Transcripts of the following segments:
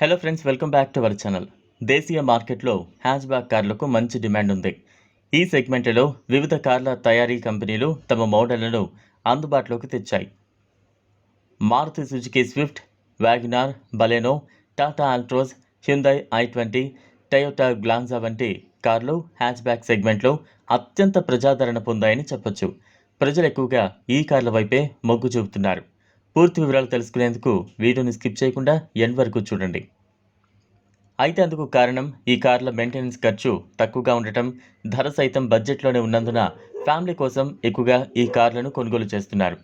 Hello friends welcome back to our channel దేశీయ మార్కెట్లో hatch back కార్లకు మంచి డిమాండ్ ఉంది. ఈ సెగ్మెంట్లో వివిధ కార్ల తయారీ కంపెనీలు తమ మోడళ్ళను అందుబాటులోకి తెచ్చాయి. Maruti Suzuki Swift Wagon R Baleno Tata Altroz Hyundai i twenty Toyota Glanza వంటి కార్లు హ్యాచ్ బ్యాక్ సెగ్మెంట్లో అత్యంత ప్రజాదరణ పొందాయని చెప్పొచ్చు. ప్రజలు ఎక్కువగా ఈ కార్ల వైపే మొగ్గు చూపుతున్నారు. పూర్తి వివరాలు తెలుసుకునేందుకు వీడియోని స్కిప్ చేయకుండా ఎండ్ వరకు చూడండి. అయితే అందుకు కారణం ఈ కార్ల మెయింటెనెన్స్ ఖర్చు తక్కువగా ఉండటం ధర సైతం బడ్జెట్లోనే ఉన్నందున ఫ్యామిలీ కోసం ఎక్కువగా ఈ కార్లను కొనుగోలు చేస్తున్నారు.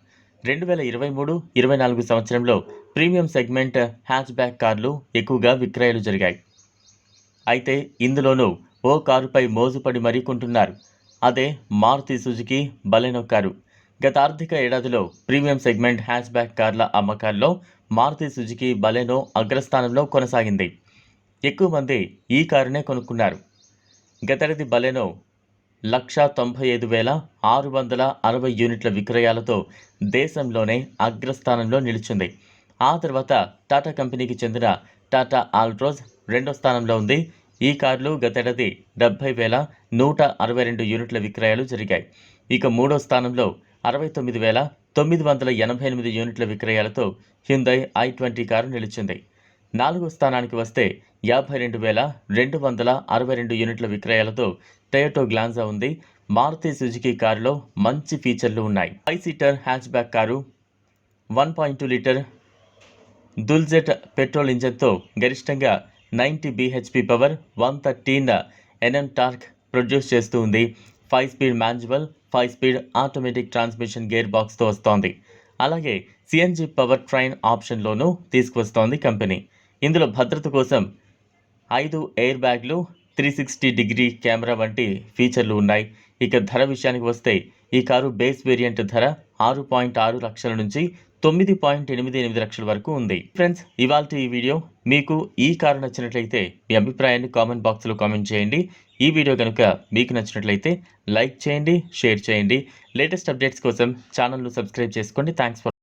రెండు వేల ఇరవై మూడు ఇరవై నాలుగు సంవత్సరంలో ప్రీమియం సెగ్మెంట్ హ్యాచ్ బ్యాక్ కార్లు ఎక్కువగా విక్రయాలు జరిగాయి. అయితే ఇందులోనూ ఓ కారుపై మోజుపడి మరీ కొంటున్నారు. అదే మారుతి సుజుకి బలెనో కారు గత ఆర్థిక ఏడాదిలో ప్రీమియం సెగ్మెంట్ హ్యాచ్ బ్యాక్ కార్ల అమ్మకాల్లో మారుతి సుజుకి బలెనో అగ్రస్థానంలో కొనసాగింది. ఎక్కువ మంది ఈ కారునే కొనుక్కున్నారు. గతేడాది బలెనో లక్ష తొంభై ఐదు వేల ఆరు వందల అరవై యూనిట్ల విక్రయాలతో దేశంలోనే అగ్రస్థానంలో నిలిచింది. ఆ తర్వాత టాటా కంపెనీకి చెందిన టాటా ఆల్ట్రోజ్ రెండో స్థానంలో ఉంది. ఈ కార్లు గతేడాది డెబ్బై వేల నూట అరవై రెండు యూనిట్ల విక్రయాలు జరిగాయి. ఇక మూడో స్థానంలో అరవై తొమ్మిది వేల తొమ్మిది వందల ఎనభై ఎనిమిది యూనిట్ల విక్రయాలతో హ్యుందై ఐ ట్వంటీ కారు నిలిచింది. నాలుగో స్థానానికి వస్తే యాభై రెండు వేల రెండు వందల అరవై రెండు యూనిట్ల విక్రయాలతో టయోటో గ్లాన్జా ఉంది. మారుతి సుజుకి కారులో మంచి ఫీచర్లు ఉన్నాయి. Five seater hatchback car one point two litre dualjet petrol ఇంజన్తో గరిష్టంగా ninety BHP power one thirteen NM torque produce చేస్తూ ఉంది. Five speed manual five speed automatic transmission gear బాక్స్తో వస్తోంది. అలాగే సిఎన్జి పవర్ ట్రైన్ ఆప్షన్లోనూ తీసుకువస్తోంది కంపెనీ. ఇందులో భద్రత కోసం ఐదు ఎయిర్ బ్యాగ్లు త్రీ సిక్స్టీ డిగ్రీ కెమెరా వంటి ఫీచర్లు ఉన్నాయి. ఇక ధర విషయానికి వస్తే ఈ కారు బేస్ వేరియంట్ ధర ఆరు పాయింట్ ఆరు లక్షల నుంచి తొమ్మిది పాయింట్ ఎనిమిది ఎనిమిది లక్షల వరకు ఉంది. ఫ్రెండ్స్ ఇవాళ ఈ వీడియో మీకు ఈ కారు నచ్చినట్లయితే మీ అభిప్రాయాన్ని కామెంట్ బాక్స్లో కామెంట్ చేయండి. ఈ వీడియో కనుక మీకు నచ్చినట్లయితే లైక్ చేయండి షేర్ చేయండి. లేటెస్ట్ అప్డేట్స్ కోసం ఛానల్ను సబ్స్క్రైబ్ చేసుకోండి. Thanks for